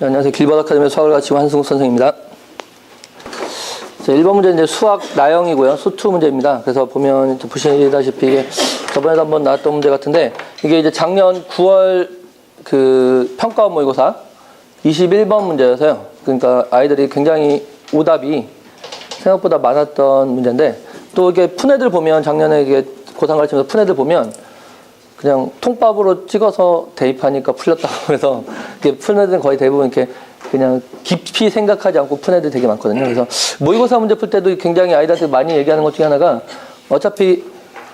네, 안녕하세요. 길바닥 아카데미 수학을 가르치고 한승욱 선생입니다. 자, 1번 문제 이제 수학 나형이고요. 수투 문제입니다. 그래서 보면 보시다시피 이게 저번에도 한번 나왔던 문제 같은데 이게 이제 작년 9월 그 평가원 모의고사 21번 문제여서요. 그러니까 아이들이 굉장히 오답이 생각보다 많았던 문제인데 또 이게 푼 애들 보면 작년에 이게 고3 가르치면서 푼 애들 보면 그냥 통밥으로 찍어서 대입하니까 풀렸다고 해서 이게 푼 애들은 거의 대부분 이렇게 그냥 깊이 생각하지 않고 푼 애들 되게 많거든요. 그래서 모의고사 문제 풀 때도 굉장히 아이들한테 많이 얘기하는 것 중에 하나가 어차피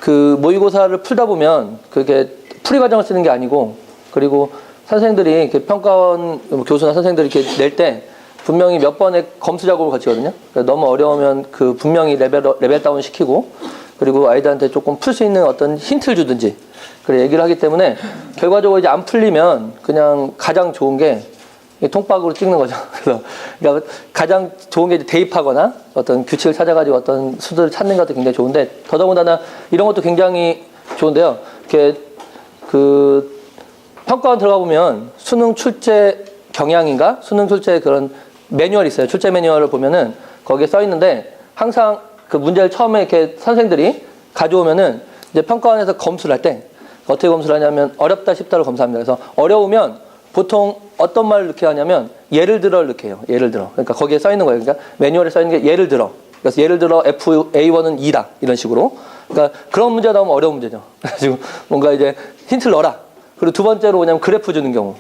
그 모의고사를 풀다 보면 그게 풀이 과정을 쓰는 게 아니고 그리고 선생들이 평가원 뭐 교수나 선생들이 이렇게 낼 때 분명히 몇 번의 검수 작업을 거치거든요. 그래서 너무 어려우면 그 분명히 레벨 레벨 다운 시키고 그리고 아이들한테 조금 풀 수 있는 어떤 힌트를 주든지 그래 얘기를 하기 때문에 결과적으로 이제 안 풀리면 그냥 가장 좋은 게이 통박으로 찍는 거죠. 그래서 그러니까 가장 좋은 게 이제 대입하거나 어떤 규칙을 찾아가지고 어떤 수들을 찾는 것도 굉장히 좋은데 더더군다나 이런 것도 굉장히 좋은데요. 이렇게 그 평가원 들어가 보면 수능 출제 경향인가 수능 출제 그런 매뉴얼 있어요. 출제 매뉴얼을 보면은 거기에 써 있는데 항상 그 문제를 처음에 이렇게 선생들이 가져오면은 이제 평가원에서 검수를 할 때 어떻게 검수를 하냐면 어렵다 쉽다를 검사합니다. 그래서 어려우면 보통 어떤 말을 넣게 하냐면 예를 들어를 넣게 해요. 예를 들어. 그러니까 거기에 써 있는 거예요. 그러니까 매뉴얼에 써 있는 게 예를 들어. 그래서 예를 들어 F A1은 2다 이런 식으로. 그러니까 그런 문제가 나오면 어려운 문제죠. 그래가지고 뭔가 이제 힌트를 넣어라. 그리고 두 번째로 뭐냐면 그래프 주는 경우.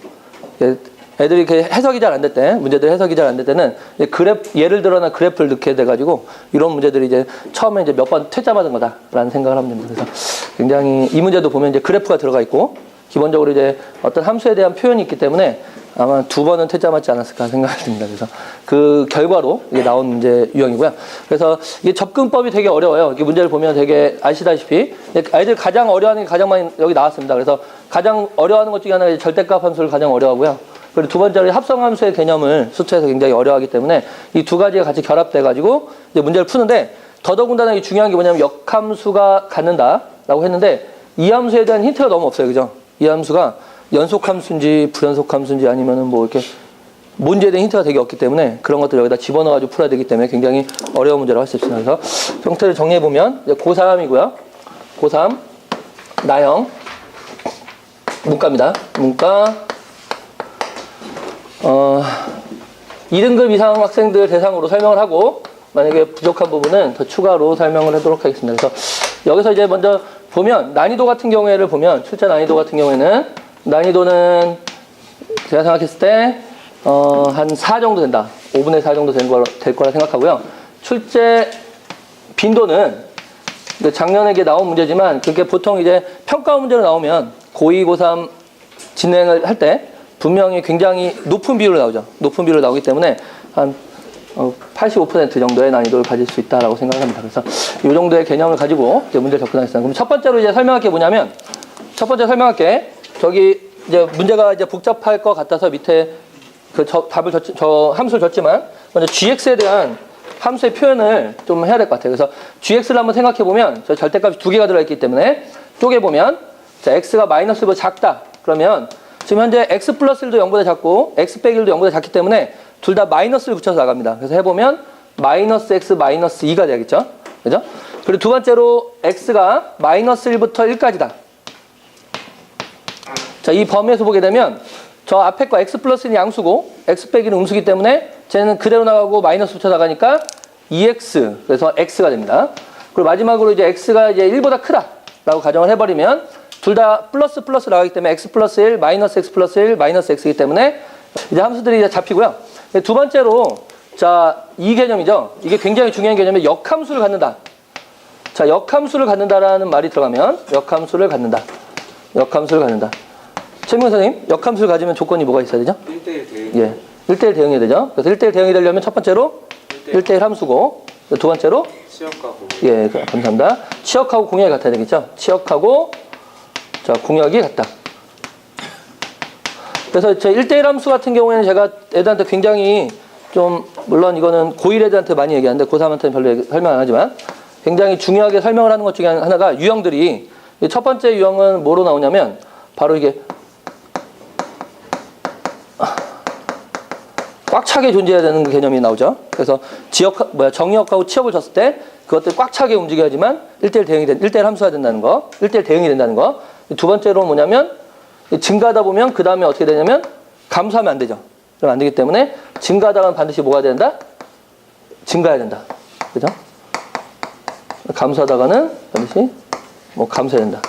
예, 애들이 이렇게 해석이 잘 안 될 때, 문제들 해석이 잘 안 될 때는 그래프, 예를 들어나 그래프를 넣게 돼가지고 이런 문제들이 이제 처음에 이제 몇 번 퇴짜 맞은 거다라는 생각을 하면 됩니다. 그래서 굉장히 이 문제도 보면 이제 그래프가 들어가 있고 기본적으로 이제 어떤 함수에 대한 표현이 있기 때문에 아마 두 번은 퇴짜 맞지 않았을까 생각이 듭니다. 그래서 그 결과로 이게 나온 문제 유형이고요. 그래서 이게 접근법이 되게 어려워요. 이게 문제를 보면 되게 아시다시피 아이들 가장 어려워하는 게 가장 많이 여기 나왔습니다. 그래서 가장 어려워하는 것 중에 하나가 절대값 함수를 가장 어려워하고요. 그리고 두 번째로 합성함수의 개념을 수트에서 굉장히 어려워하기 때문에 이 두 가지가 같이 결합돼 가지고 이제 문제를 푸는데 더더군다나 이 중요한 게 뭐냐면 역함수가 갖는다라고 했는데 이 함수에 대한 힌트가 너무 없어요, 그죠? 이 함수가 연속함수인지 불연속함수인지 아니면은 뭐 이렇게 문제에 대한 힌트가 되게 없기 때문에 그런 것들 여기다 집어넣어가지고 풀어야 되기 때문에 굉장히 어려운 문제라고 할 수 있습니다. 그래서 형태를 정리해 보면 이제 고3이고요. 고3 나형 문과입니다. 문과 어, 2등급 이상 학생들 대상으로 설명을 하고 만약에 부족한 부분은 더 추가로 설명을 하도록 하겠습니다. 그래서 여기서 이제 먼저 보면 난이도 같은 경우에를 보면 출제 난이도 같은 경우에는 난이도는 제가 생각했을 때 어, 한 4 정도 된다. 5분의 4 정도 된 거라, 될 거라 생각하고요. 출제 빈도는 작년에 이게 나온 문제지만 그게 보통 이제 평가 문제로 나오면 고2, 고3 진행을 할 때 분명히 굉장히 높은 비율로 나오죠. 높은 비율로 나오기 때문에 한 어, 85% 정도의 난이도를 가질 수 있다라고 생각합니다. 그래서 이 정도의 개념을 가지고 이제 문제를 접근하겠습니다. 그럼 첫 번째로 이제 설명할 게 뭐냐면 첫 번째 설명할 게 저기 이제 문제가 이제 복잡할 것 같아서 밑에 그 저, 답을 줬, 저 함수를 줬지만 먼저 gx에 대한 함수의 표현을 좀 해야 될 것 같아요. 그래서 gx를 한번 생각해 보면 저 절대값이 두 개가 들어있기 때문에 쪼개 보면 자 x가 마이너스보다 작다. 그러면 지금 현재 x 플러스 1도 0보다 작고 x 빼기 1도 0보다 작기 때문에 둘 다 마이너스를 붙여서 나갑니다. 그래서 해보면 마이너스 x 마이너스 2가 되겠죠. 그죠? 그리고 두 번째로 x가 마이너스 1부터 1까지다. 자, 이 범위에서 보게 되면 저 앞에 거 x 플러스는 양수고 x 빼기는 음수기 때문에 쟤는 그대로 나가고 마이너스 붙여 나가니까 2x 그래서 x가 됩니다. 그리고 마지막으로 이제 x가 이제 1보다 크다라고 가정을 해버리면 둘 다 플러스 플러스 나가기 때문에 x 플러스 1 마이너스 x 플러스 1 마이너스 x이기 때문에 이제 함수들이 이제 잡히고요. 두 번째로 자 이 개념이죠. 이게 굉장히 중요한 개념이 역함수를 갖는다. 자 역함수를 갖는다라는 말이 들어가면 역함수를 갖는다. 역함수를 갖는다. 최민호 선생님, 역함수를 가지면 조건이 뭐가 있어야 되죠? 1대1 대응 예. 1대1 대응이 되죠. 그래서 1대1 대응이 되려면 첫 번째로 1대1 함수고, 두 번째로, 시험가고 예, 그- 감사합니다. 치역하고 공역이 같아야 되겠죠. 치역하고, 자, 공역이 같다. 그래서 저 1대1 함수 같은 경우에는 제가 애들한테 굉장히 좀, 물론 이거는 고1 애들한테 많이 얘기하는데 고3한테는 별로 얘기- 설명 안 하지만 굉장히 중요하게 설명을 하는 것 중에 하나가 유형들이 이첫 번째 유형은 뭐로 나오냐면 바로 이게 차게 존재해야 되는 그 개념이 나오죠. 그래서 지역 뭐야 정의역하고 치역을 줬을 때 그것들 꽉 차게 움직여야지만 1대1 대응이 된 1대1 함수가 된다는 거. 1대1 대응이 된다는 거. 두 번째로 뭐냐면 증가하다 보면 그 다음에 어떻게 되냐면 감소하면 안 되죠. 그럼 안 되기 때문에 증가하다가는 반드시 뭐가 된다? 증가해야 된다. 그죠? 감소하다가는 반드시 뭐 감소해야 된다.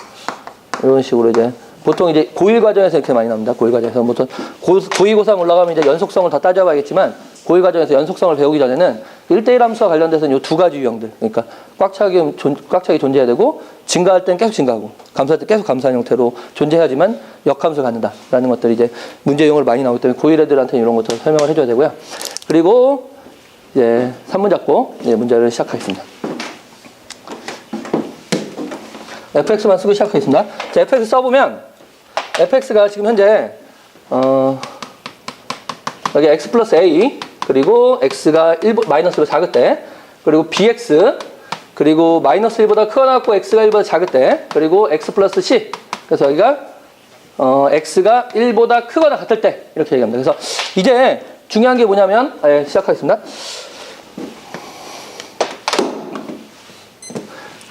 이런 식으로 이제 보통 이제 고1 과정에서 이렇게 많이 나옵니다. 고1 과정에서 보통 고, 고2, 고3 올라가면 이제 연속성을 더 따져봐야겠지만 고1 과정에서 연속성을 배우기 전에는 1대1 함수와 관련돼서는 이 두 가지 유형들. 그러니까 꽉 차게, 존, 꽉 차게 존재해야 되고 증가할 때는 계속 증가하고 감소할 때 계속 감소하는 형태로 존재해야지만 역함수를 갖는다라는 것들이 이제 문제 유형으로 많이 나오기 때문에 고1 애들한테는 이런 것들 설명을 해줘야 되고요. 그리고 이제 산문 잡고 이제 문제를 시작하겠습니다. fx만 쓰고 시작하겠습니다. 자, fx 써보면 fx가 지금 현재 어, 여기 x 플러스 a 그리고 x가 1 마이너스로 작을 때 그리고 bx 그리고 마이너스 1보다 크거나 같고 x가 1보다 작을 때 그리고 x 플러스 c 그래서 여기가 어, x가 1보다 크거나 같을 때 이렇게 얘기합니다. 그래서 이제 중요한 게 뭐냐면 아, 예, 시작하겠습니다.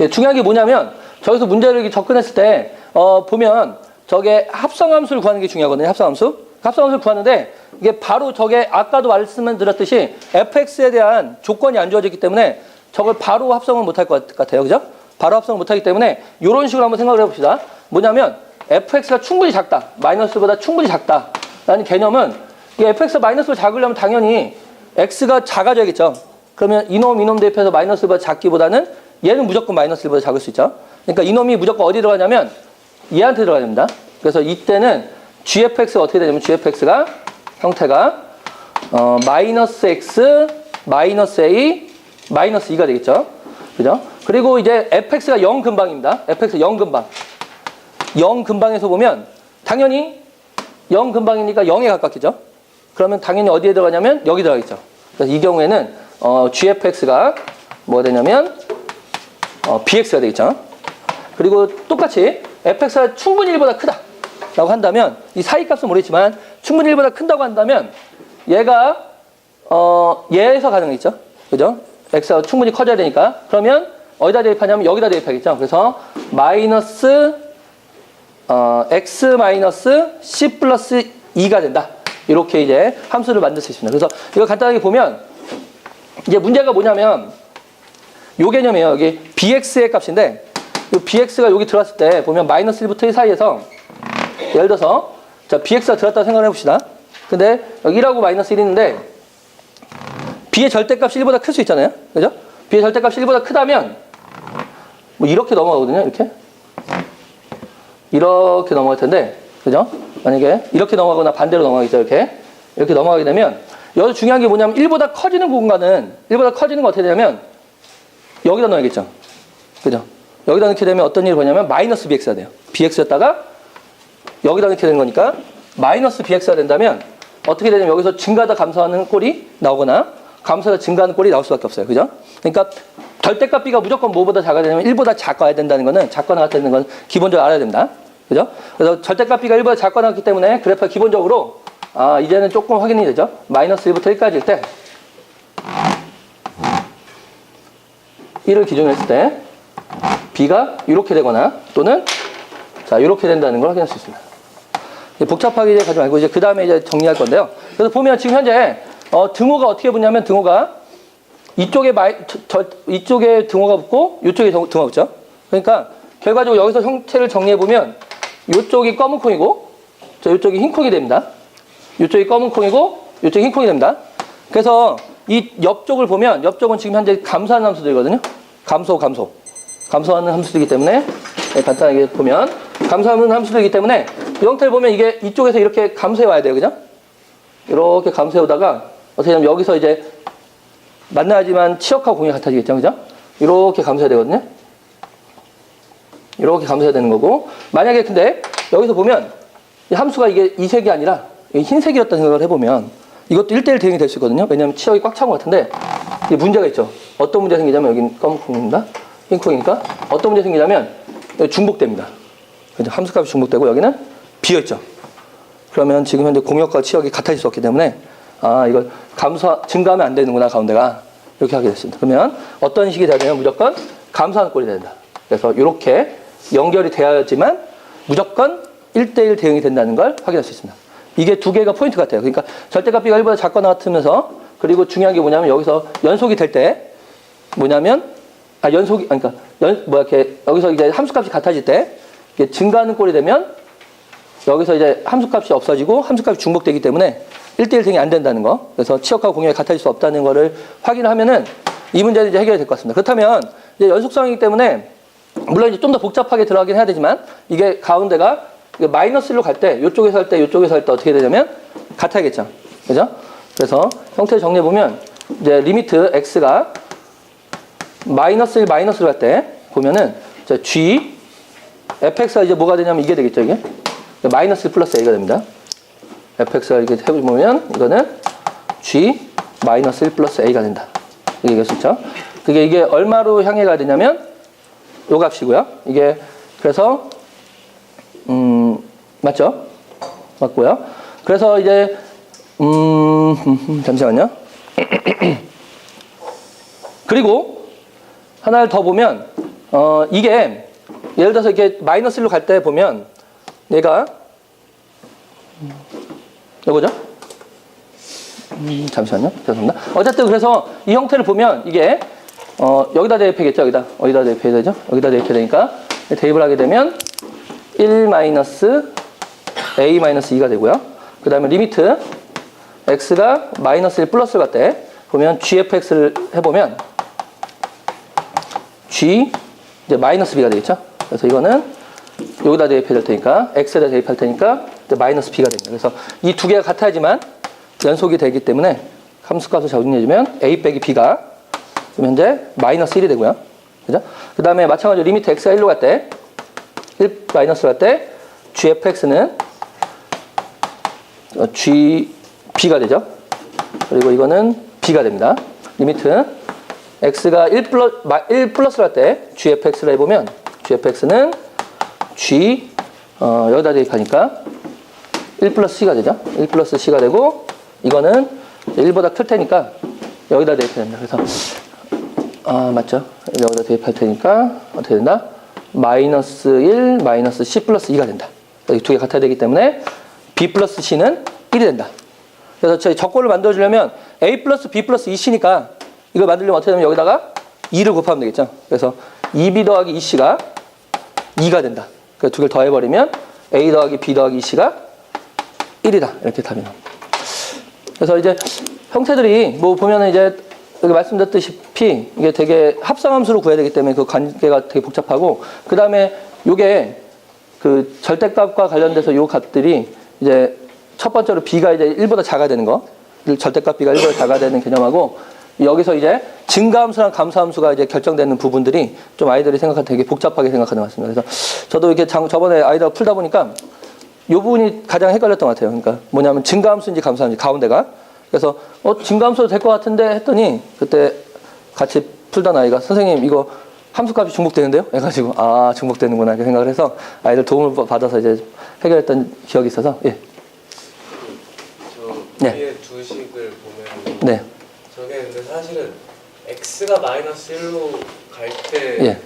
예, 중요한 게 뭐냐면 저기서 문제를 이렇게 접근했을 때 어, 보면 저게 합성함수를 구하는 게 중요하거든요. 합성함수. 합성함수를 구하는데 이게 바로 저게 아까도 말씀을 드렸듯이 fx에 대한 조건이 안 주어졌기 때문에 저걸 바로 합성을 못할 것 같아요. 그죠? 바로 합성을 못하기 때문에 이런 식으로 한번 생각을 해봅시다. 뭐냐면 fx가 충분히 작다. 마이너스보다 충분히 작다. 라는 개념은 이 fx가 마이너스로 작으려면 당연히 x가 작아져야겠죠. 그러면 이놈 이놈 대입해서 마이너스보다 작기보다는 얘는 무조건 마이너스 1보다 작을 수 있죠. 그러니까 이놈이 무조건 어디 들어가냐면 얘한테 들어가야 됩니다. 그래서 이때는 gfx가 어떻게 되냐면 gfx가 형태가 어, 마이너스 x 마이너스 a 마이너스 2가 되겠죠. 그죠? 그리고 이제 fx가 0 근방입니다. fx가 0 근방. 0 근방에서 보면 당연히 0 근방이니까 0에 가깝겠죠. 그러면 당연히 어디에 들어가냐면 여기 들어가겠죠. 그래서 이 경우에는 어, gfx가 뭐가 되냐면 어, bx가 되겠죠. 그리고 똑같이 fx가 충분히 1보다 크다. 라고 한다면 이 사이 값은 모르겠지만 충분히 1보다 큰다고 한다면 얘가 어 얘에서 가능하겠죠. 그죠? x가 충분히 커져야 되니까. 그러면 어디다 대입하냐면 여기다 대입하겠죠. 그래서 마이너스 어 x 마이너스 c 플러스 2가 된다. 이렇게 이제 함수를 만들 수 있습니다. 그래서 이거 간단하게 보면 이제 문제가 뭐냐면 요 개념이에요. 여기 bx의 값인데 이 bx가 여기 들어왔을 때 보면 마이너스 1부터 1 사이에서 예를 들어서 자 bx가 들어왔다고 생각을 해봅시다. 근데 여기 1하고 마이너스 1이 있는데 b의 절대값이 1보다 클 수 있잖아요. 그죠? b의 절대값이 1보다 크다면 뭐 이렇게 넘어가거든요. 이렇게 이렇게 넘어갈 텐데 그죠? 만약에 이렇게 넘어가거나 반대로 넘어가겠죠. 이렇게 이렇게 넘어가게 되면 여기서 중요한 게 뭐냐면 1보다 커지는 공간은 1보다 커지는 거 어떻게 되냐면 여기다 넣어야겠죠. 그죠? 여기다 넣게 되면 어떤 일이 벌냐면 마이너스 bx가 돼요. bx였다가 여기다 넣게 되는 거니까 마이너스 bx가 된다면 어떻게 되냐면 여기서 증가하다 감소하는 꼴이 나오거나 감소하다 증가하는 꼴이 나올 수밖에 없어요. 그죠? 그러니까 절대값 b가 무조건 뭐보다 작아야 되냐면 1보다 작아야 된다는 거는 작거나 같다는 건 기본적으로 알아야 됩니다. 그죠? 그래서 절대값 b가 1보다 작거나 같기 때문에 그래프가 기본적으로 아, 이제는 조금 확인이 되죠. 마이너스 1부터 1까지일 때 1을 기준으로 했을 때 b가 이렇게 되거나 또는 자 이렇게 된다는 걸 확인할 수 있습니다. 이제 복잡하게 가지 말고 이제 그 다음에 이제 정리할 건데요. 그래서 보면 지금 현재 어, 등호가 어떻게 붙냐면 등호가 이쪽에 마이, 저, 저, 이쪽에 등호가 붙고 이쪽에 등- 등호가 붙죠. 그러니까 결과적으로 여기서 형태를 정리해 보면 이쪽이 검은 콩이고 저 이쪽이 흰 콩이 됩니다. 이쪽이 검은 콩이고 이쪽이 흰 콩이 됩니다. 그래서 이 옆쪽을 보면 옆쪽은 지금 현재 감소하는 함수들이거든요. 감소, 감소. 감소하는 함수들이기 때문에 네, 간단하게 보면 감소하는 함수들이기 때문에 이 형태를 보면 이게 이쪽에서 이렇게 감소해 와야 돼요. 그죠? 이렇게 감소해 오다가 어떻게 하면 여기서 이제 만나야지만 치역하고 공이 같아지겠죠. 그죠? 이렇게 감소해야 되거든요. 이렇게 감소해야 되는 거고 만약에 근데 여기서 보면 이 함수가 이게 이 색이 아니라 이 흰색이었다는 생각을 해보면 이것도 1대1 대응이 될 수 있거든요. 왜냐하면 치역이 꽉 찬 것 같은데 이게 문제가 있죠. 어떤 문제가 생기냐면 여기는 검은 콩입니다. 흰 콩이니까 어떤 문제가 생기냐면 중복됩니다. 함수값이 중복되고 여기는 비어있죠. 그러면 지금 현재 공역과 치역이 같아질 수 없기 때문에 아, 이거 감소, 증가하면 안 되는구나, 가운데가. 이렇게 하게 됐습니다. 그러면 어떤 식이 되냐면 무조건 감소하는 꼴이 된다. 그래서 이렇게 연결이 되어야지만 무조건 1대1 대응이 된다는 걸 확인할 수 있습니다. 이게 두 개가 포인트 같아요. 그러니까 절대값 B가 1보다 작거나 같으면서 그리고 중요한 게 뭐냐면 여기서 연속이 될 때 뭐냐면 아 연속이 아니, 그러니까 연 뭐야 이렇게 여기서 이제 함수값이 같아질 때 이게 증가하는 꼴이 되면 여기서 이제 함수값이 없어지고 함수값이 중복되기 때문에 1대1 대응이 안 된다는 거. 그래서 치역하고 공역이 같아질 수 없다는 거를 확인을 하면은 이 문제는 이제 해결이 될 것 같습니다. 그렇다면 이제 연속성이기 때문에 물론 이제 좀 더 복잡하게 들어가긴 해야 되지만 이게 가운데가 마이너스 1로 갈 때 이쪽에서 할 때 이쪽에서 할 때 어떻게 되냐면 같아야겠죠. 그죠? 그래서 형태 정리해 보면 이제 리미트 x가 마이너스 1 마이너스로 갈 때 보면은 자, g fx가 이제 뭐가 되냐면 이게 되겠죠, 이게. 마이너스 1 플러스 a가 됩니다. fx가 이렇게 해보면 이거는 g 마이너스 1 플러스 a가 된다. 이게 있죠. 그게 이게 얼마로 향해 가야 되냐면 요 값이고요. 이게 그래서 음 맞죠? 맞고요. 그래서 이제 음 잠시만요. 그리고 하나를 더 보면 어 이게 예를 들어서 이렇게 마이너스 1로 갈 때 보면 얘가 요거죠? 음, 잠시만요. 죄송합니다. 어쨌든 그래서 이 형태를 보면 이게 어, 여기다 대입하겠죠. 여기다. 어디다 대입해야 되죠? 여기다 대입해야 되니까 대입을 하게 되면 1 마이너스 a 마이너스 2가 되고요. 그 다음에 리미트 x가 마이너스 1 플러스를 갈때 보면 gfx를 해보면 g 이제 마이너스 b가 되겠죠. 그래서 이거는 여기다 대입해야 될 테니까 x에다 대입할 테니까 마이너스 b가 됩니다. 그래서 이 두 개가 같아야지만 연속이 되기 때문에 함수값을 정리해주면 a 빼기 b가 그럼 현재 마이너스 1이 되고요. 그죠? 그 다음에 마찬가지로 리미트 x가 1로 갈 때, 1 마이너스로 갈 때, gfx는 어, g, b가 되죠. 그리고 이거는 b가 됩니다. 리미트 x가 1 플러스, 1 플러스로 할 때, gfx를 해보면, gfx는 g, 어, 여기다 대입하니까 1 플러스 c가 되죠. 1 플러스 c가 되고, 이거는 1보다 클 테니까 여기다 대입해야 됩니다. 그래서 아, 맞죠? 여기다 대입할 테니까 어떻게 된다? 마이너스 1, 마이너스 C 플러스 2가 된다. 이 두 개 같아야 되기 때문에 B 플러스 C는 1이 된다. 그래서 저희 적골을 만들어주려면 A 플러스 B 플러스 2C니까 이걸 만들려면 어떻게 되면 여기다가 2를 곱하면 되겠죠. 그래서 2B 더하기 2C가 2가 된다. 그래서 두 개를 더해버리면 A 더하기 B 더하기 2C가 1이다. 이렇게 답이 나옵니다. 그래서 이제 형태들이 뭐 보면은 이제 여기 말씀드렸듯이 이게 되게 합성함수로 구해야 되기 때문에 그 관계가 되게 복잡하고 그 다음에 요게 그 절대값과 관련돼서 요 값들이 이제 첫 번째로 b가 이제 1보다 작아야 되는 거 절대값 b가 1보다 작아야 되는 개념하고 여기서 이제 증가함수랑 감소함수가 이제 결정되는 부분들이 좀 아이들이 생각할 때 되게 복잡하게 생각하는 것 같습니다. 그래서 저도 이렇게 장- 저번에 아이들 풀다 보니까 요 부분이 가장 헷갈렸던 것 같아요. 그러니까 뭐냐면 증가함수인지 감소함수인지 가운데가. 그래서 어 증가함수 될것 같은데 했더니 그때 같이 풀던 아이가 선생님 이거 함수값이 중복되는데요? 해가지고 아 중복되는구나 이렇게 생각을 해서 아이들 도움을 받아서 이제 해결했던 기억이 있어서 예. 저 네. 위에 두 식을 보면 네. 저게 근데 사실은 x가 마이너스 1로 갈 예.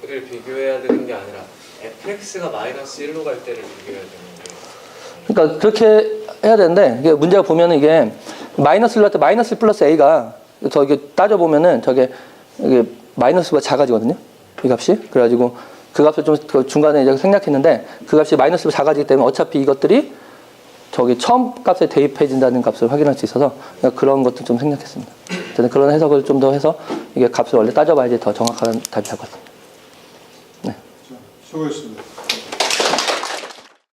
때를 비교해야 되는 게 아니라 fx가 마이너스 1로 갈 때를 비교해야 되는 게 그러니까 그렇게 해야 되는데 이게 문제가 보면은 이게 마이너스 1할 때 마이너스 플러스 a가 저게 따져 보면은 저게 이게 마이너스가 작아지거든요. 이 값이 그래가지고 그 값을 좀 그 중간에 이제 생략했는데 그 값이 마이너스로 작아지기 때문에 어차피 이것들이 저기 처음 값에 대입해진다는 값을 확인할 수 있어서 그런 것도 좀 생략했습니다. 저는 그런 해석을 좀 더 해서 이게 값을 원래 따져봐야지 더 정확한 답이 나올 것 같습니다. 수고했습니다.